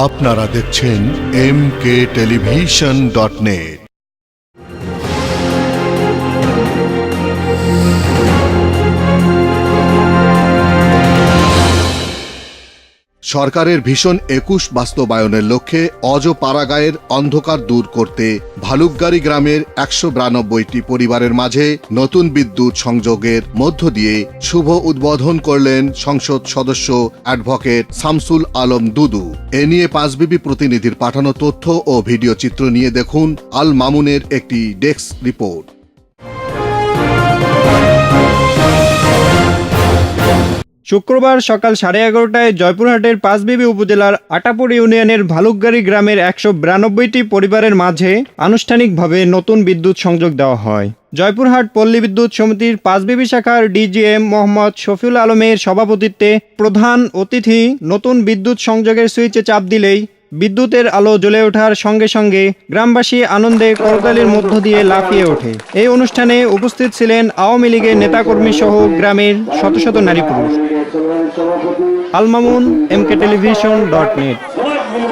আপনারা দেখছেন M K television dot net সরকারের ভীষণ একুশ বাস্তবায়নের লক্ষ্যে অজ পাড়াগাঁয়ের অন্ধকার দূর করতে ভালুকগাড়ি গ্রামের একশো বিরানব্বইটি পরিবারের মাঝে নতুন বিদ্যুৎ সংযোগের মধ্য দিয়ে শুভ উদ্বোধন করলেন সংসদ সদস্য অ্যাডভোকেট শামসুল আলম দুদু। এ নিয়ে পাঁচবিবি প্রতিনিধির পাঠানো তথ্য ও ভিডিও চিত্র নিয়ে দেখুন আল মামুনের একটি ডেস্ক রিপোর্ট। শুক্রবার সকাল সাড়ে এগারোটায় জয়পুরহাটের পাঁচবিবি উপজেলার আটাপুর ইউনিয়নের ভালুকগাড়ি গ্রামের একশো বিরানব্বইটি পরিবারের মাঝে আনুষ্ঠানিকভাবে নতুন বিদ্যুৎ সংযোগ দেওয়া হয়। জয়পুরহাট পল্লী বিদ্যুৎ সমিতির পাঁচবিবি শাখার ডিজিএম মোহাম্মদ শফিউল আলমের সভাপতিত্বে প্রধান অতিথি নতুন বিদ্যুৎ সংযোগের সুইচে চাপ দিলেই বিদ্যুতের আলো জ্বলে ওঠার সঙ্গে সঙ্গে গ্রামবাসী আনন্দে করতালির মধ্য দিয়ে লাফিয়ে ওঠে। এই অনুষ্ঠানে উপস্থিত ছিলেন আওয়ামী লীগের নেতাকর্মী সহ গ্রামের শত শত নারী পুরুষ। Almamun MK television dot net.